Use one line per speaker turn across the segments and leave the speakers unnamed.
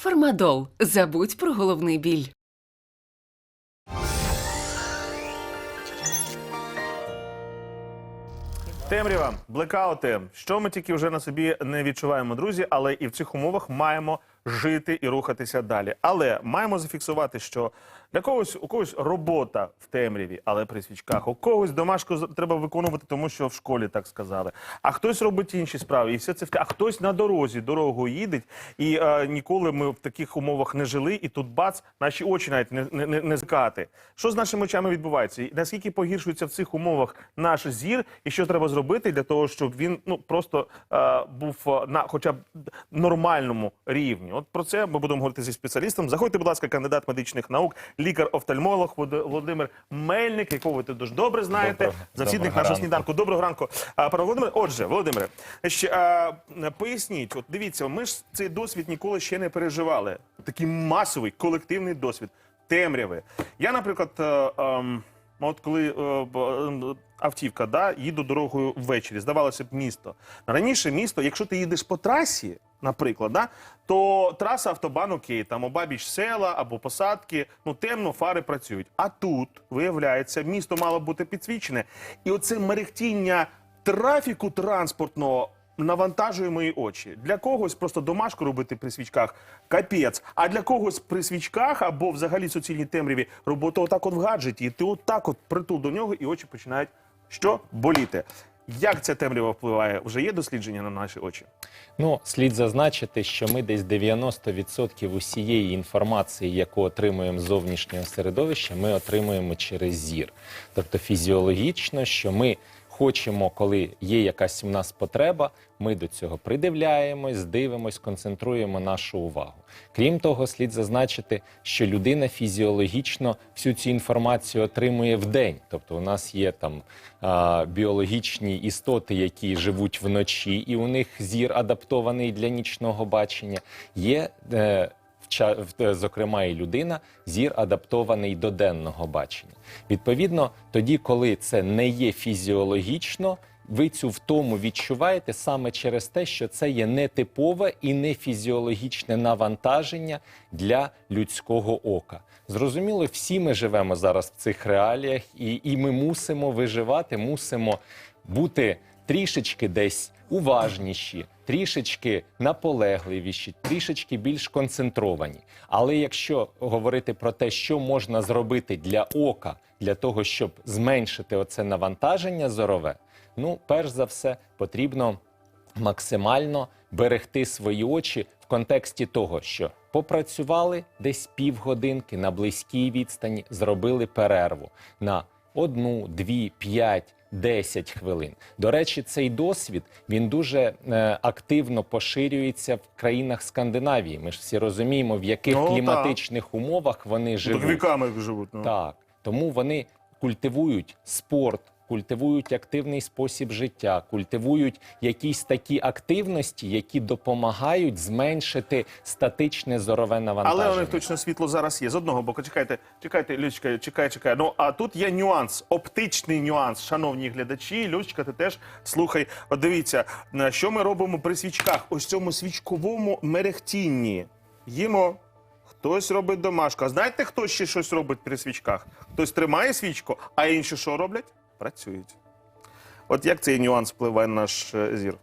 Фармадол. Забудь про головний біль.
Темрява, блекаути. Що ми тільки вже на собі не відчуваємо, друзі, але і в цих умовах маємо жити і рухатися далі. Але маємо зафіксувати, що для когось у когось робота в темряві, але при свічках, у когось домашку треба виконувати, тому що в школі так сказали. А хтось робить інші справи, і все це а хтось на дорозі дорогою їде. І е, ніколи ми в таких умовах не жили, і тут бац, наші очі навіть не, не, не, не зкати. Що з нашими очами відбувається? І наскільки погіршується в цих умовах наш зір, і що треба зробити для того, щоб він ну просто е, був е, на хоча б нормальному рівні? От про це ми будемо говорити зі спеціалістом. Заходьте, будь ласка, кандидат медичних наук, лікар-офтальмолог Волод- Володимир Мельник, якого ви дуже добре знаєте.
Доброго-
Засідник
доброго
нашого
ранку.
сніданку. Доброго ранку, пане Володимире. Отже, Володимире, ще а, поясніть, от дивіться, ми ж цей досвід ніколи ще не переживали. Такий масовий колективний досвід темряви. Я, наприклад, е, ем, от коли е, е, автівка, да, їду дорогою ввечері, здавалося б, місто. Раніше місто, якщо ти їдеш по трасі, наприклад, да, то траса автобан окей, там обабіч села або посадки, ну темно, фари працюють. А тут, виявляється, місто мало бути підсвічене. І оце мерехтіння трафіку транспортного навантажує мої очі. Для когось просто домашку робити при свічках капець. А для когось при свічках або взагалі суцільній темряві робота отак от в гаджеті. І ти отак от притул до нього, і очі починають що? Боліти. Як ця темрява впливає? Вже є дослідження на наші очі?
Ну, слід зазначити, що ми десь 90% усієї інформації, яку отримуємо з зовнішнього середовища, ми отримуємо через зір. Тобто фізіологічно, що ми хочемо, коли є якась у нас потреба, ми до цього придивляємось, дивимось, концентруємо нашу увагу. Крім того, слід зазначити, що людина фізіологічно всю цю інформацію отримує в день. Тобто, у нас є там а, біологічні істоти, які живуть вночі, і у них зір адаптований для нічного бачення. Є е, зокрема, і людина, зір адаптований до денного бачення. Відповідно, тоді, коли це не є фізіологічно, ви цю втому відчуваєте саме через те, що це є нетипове і не фізіологічне навантаження для людського ока. Зрозуміло, всі ми живемо зараз в цих реаліях, і, і ми мусимо виживати, мусимо бути трішечки десь уважніші, трішечки наполегливіші, трішечки більш концентровані. Але якщо говорити про те, що можна зробити для ока, для того, щоб зменшити оце навантаження зорове, ну, перш за все, потрібно максимально берегти свої очі в контексті того, що попрацювали десь півгодинки на близькій відстані, зробили перерву на одну, дві, п'ять. 10 хвилин. До речі, цей досвід він дуже е, активно поширюється в країнах Скандинавії. Ми ж всі розуміємо, в яких
Ну,
кліматичних умовах вони
Так
живуть.
віками живуть. Ну.
Так, тому вони культивують спорт, культивують активний спосіб життя, культивують якісь такі активності, які допомагають зменшити статичне зорове навантаження.
Але у них точно світло зараз є. З одного боку, чекайте, чекайте, Людочка, чекай, чекай. Ну а тут є нюанс, оптичний нюанс, шановні глядачі. Людочка, ти теж слухай. Дивіться, що ми робимо при свічках? Ось цьому свічковому мерехтінні. Їмо. Хтось робить домашку. А знаєте, хто ще щось робить при свічках? Хтось тримає свічку, а інші що роблять? Працюють. От як цей нюанс впливає на наш е, зір?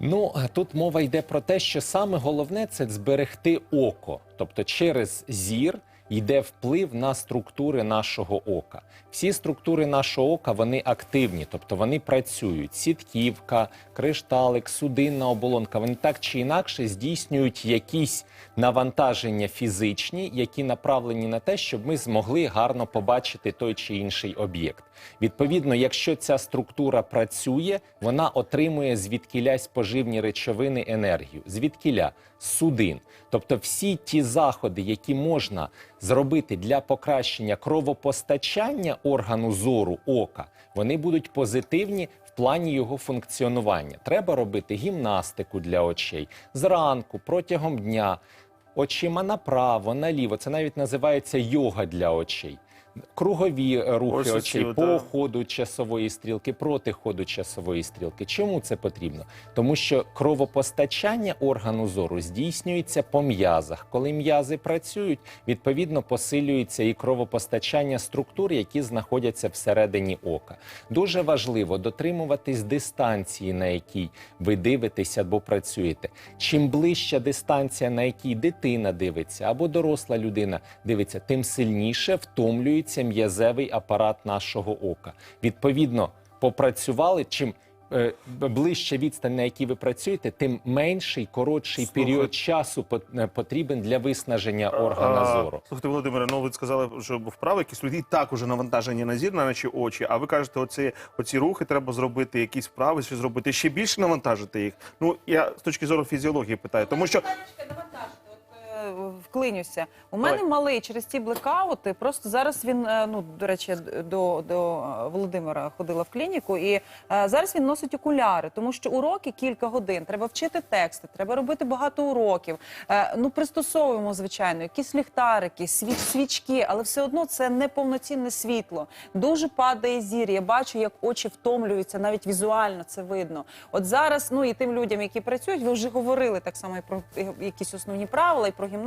Ну тут мова йде про те, що саме головне це зберегти око, тобто через зір. Йде вплив на структури нашого ока. Всі структури нашого ока вони активні, тобто вони працюють. Сітківка, кришталик, судинна оболонка. Вони так чи інакше здійснюють якісь навантаження фізичні, які направлені на те, щоб ми змогли гарно побачити той чи інший об'єкт. Відповідно, якщо ця структура працює, вона отримує звідкілясь поживні речовини енергію. Звідкіля судин. Тобто всі ті заходи, які можна зробити для покращення кровопостачання органу зору ока, вони будуть позитивні в плані його функціонування. Треба робити гімнастику для очей зранку, протягом дня, очима направо, наліво. Це навіть називається йога для очей. Кругові рухи
Ось
очей
от,
по
да.
ходу часової стрілки, проти ходу часової стрілки. Чому це потрібно? Тому що кровопостачання органу зору здійснюється по м'язах. Коли м'язи працюють, відповідно посилюється і кровопостачання структур, які знаходяться всередині ока. Дуже важливо дотримуватись дистанції, на якій ви дивитесь або працюєте. Чим ближча дистанція, на якій дитина дивиться або доросла людина дивиться, тим сильніше втомлюється м'язевий апарат нашого ока. Відповідно, попрацювали чим. е, Ближче відстань, на якій ви працюєте, тим менший, коротший
Слухай.
період часу е, потрібен для виснаження органа
А,
зору.
Слухайте, Володимире, ну ви сказали, що вправи, якісь люди і так уже навантажені на зір, на наші очі. А ви кажете, оці, оці рухи треба зробити, якісь вправи ще зробити, ще більше навантажити їх. Ну я з точки зору фізіології питаю, тому що
Вклинюся. У мене
Давай.
малий через ці блекаути. Просто зараз він, е, ну до речі, до, до Володимира ходила в клініку, і е, зараз він носить окуляри, тому що уроки кілька годин. Треба вчити тексти, треба робити багато уроків. Е, Ну пристосовуємо, звичайно, якісь ліхтарики, свіч, свічки, але все одно це не повноцінне світло. Дуже падає зір. Я бачу, як очі втомлюються, навіть візуально це видно. От зараз, ну і тим людям, які працюють, ви вже говорили так само і про якісь основні правила, і про гімнастику.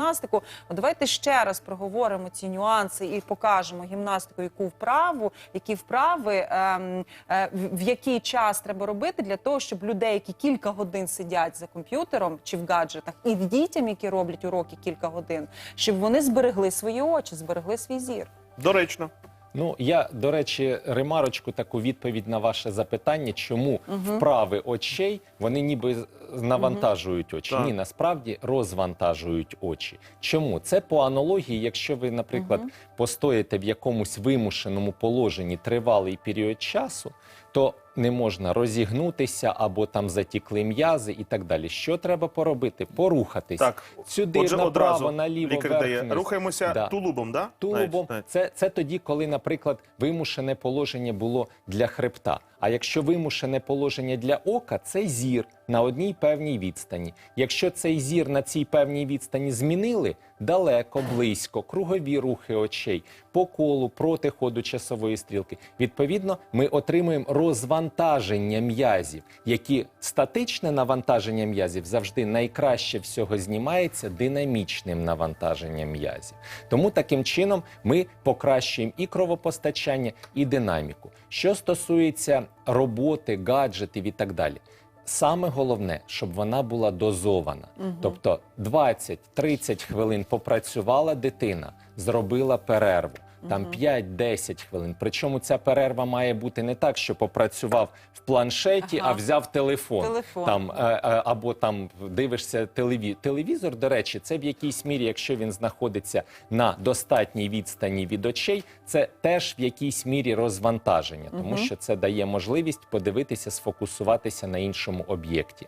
От давайте ще раз проговоримо ці нюанси і покажемо гімнастику, яку вправу, які вправи, ем, е, в який час треба робити для того, щоб людей, які кілька годин сидять за комп'ютером чи в гаджетах, і дітям, які роблять уроки кілька годин, щоб вони зберегли свої очі, зберегли свій зір.
доречно.
Ну я до речі, ремарочку таку відповідь на ваше запитання, чому вправи очей вони ніби навантажують очі.
Так.
Ні, насправді розвантажують очі. Чому це по аналогії? Якщо ви, наприклад, постоїте в якомусь вимушеному положенні тривалий період часу, то не можна розігнутися або там затікли м'язи і так далі. Що треба поробити? Порухатись
Так,
сюди
отже,
направо,
одразу
наліво,
лікар
вверх,
дає.
вниз.
Рухаємося
Да.
тулубом, да?
Тулубом
Навіть, навіть.
це, це тоді, коли, наприклад, вимушене положення було для хребта. А якщо вимушене положення для ока, це зір на одній певній відстані. Якщо цей зір на цій певній відстані змінили далеко, близько, кругові рухи очей, по колу, проти ходу часової стрілки, відповідно, ми отримуємо розвантаження м'язів, які статичне навантаження м'язів завжди найкраще всього знімається динамічним навантаженням м'язів. Тому таким чином ми покращуємо і кровопостачання, і динаміку. Що стосується роботи, гаджетів і так далі. Саме головне, щоб вона була дозована. Тобто 20-30 хвилин попрацювала дитина, зробила перерву. Там 5-10 хвилин. Причому ця перерва має бути не так, що попрацював в планшеті,
Ага.
а взяв телефон.
Телефон.
Там е, е, або там дивишся телевізор. Телевізор, до речі, це в якійсь мірі, якщо він знаходиться на достатній відстані від очей, це теж в якійсь мірі розвантаження, тому що це дає можливість подивитися, сфокусуватися на іншому об'єкті.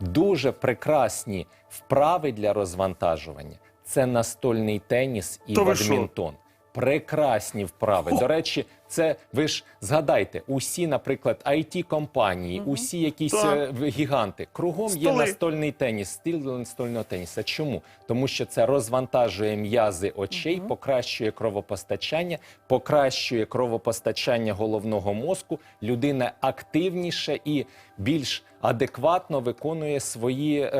Дуже прекрасні вправи для розвантажування. Це настольний теніс і
ви що?
бадмінтон. Прекрасні вправи. До речі, це ви ж згадайте, усі, наприклад, it компанії усі якісь
Так.
е, гіганти. Кругом є настольний теніс, стиль настольного теніса. Чому? Тому що це розвантажує м'язи очей, покращує кровопостачання, покращує кровопостачання головного мозку. Людина активніше і більш адекватно виконує свої е,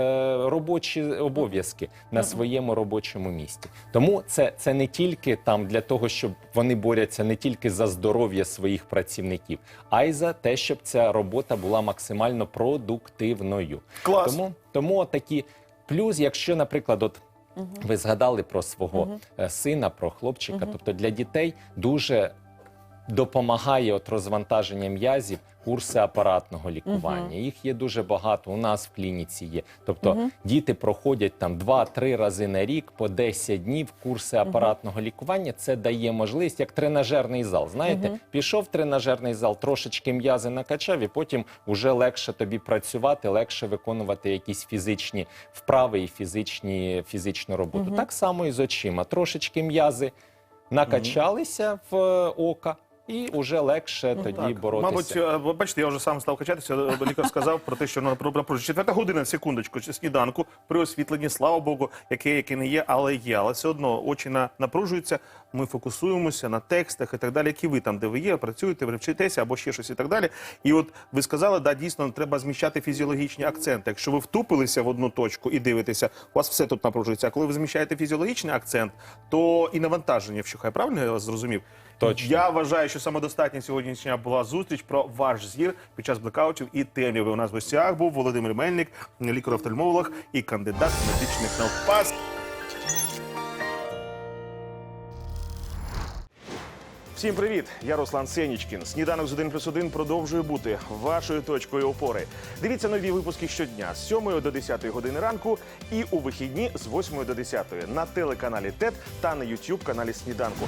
робочі обов'язки на своєму робочому місці. Тому це, це не тільки там для того, щоб вони борються не тільки за здоров'я своїх працівників, а й за те, щоб ця робота була максимально продуктивною.
Клас.
Тому, тому такі плюс, якщо, наприклад, от. Ви згадали про свого угу. сина, про хлопчика. Тобто для дітей дуже допомагає от розвантаження м'язів курси апаратного лікування. Їх є дуже багато. У нас в клініці є. Тобто діти проходять там 2-3 рази на рік по 10 днів курси апаратного лікування. Це дає можливість як тренажерний зал. Знаєте, пішов в тренажерний зал, трошечки м'язи накачав, і потім вже легше тобі працювати, легше виконувати якісь фізичні вправи і фізичні, фізичну роботу. Так само і з очима. Трошечки м'язи накачалися в е, ока. І вже легше тоді
Ну Так.
боротися.
Мабуть, е, ви бачите, я вже сам став качатися. Лікар сказав про те, що ну, про- четверта година, секундочку, чи сніданку при освітленні, слава Богу, яке, яке не є, але є. Але все одно очі на, напружуються. Ми фокусуємося на текстах і так далі, які ви там, де ви є, працюєте, ви вчитеся або ще щось і так далі. І от ви сказали, да, дійсно треба зміщати фізіологічні акценти. Якщо ви втупилися в одну точку і дивитеся, у вас все тут напружується. А коли ви зміщаєте фізіологічний акцент, то і навантаження вщухає. Правильно я вас зрозумів?
Точно.
Я вважаю, що самодостатня сьогоднішня була зустріч про ваш зір під час блекаутів і темряви. У нас в гостях був Володимир Мельник, лікар-офтальмолог і кандидат медичних наук. Пас. Всім привіт! Я Руслан Сенічкін. Сніданок з 1 плюс 1 продовжує бути вашою точкою опори. Дивіться нові випуски щодня з 7 до 10 години ранку і у вихідні з 8 до 10 на телеканалі ТЕТ та на YouTube каналі Сніданку.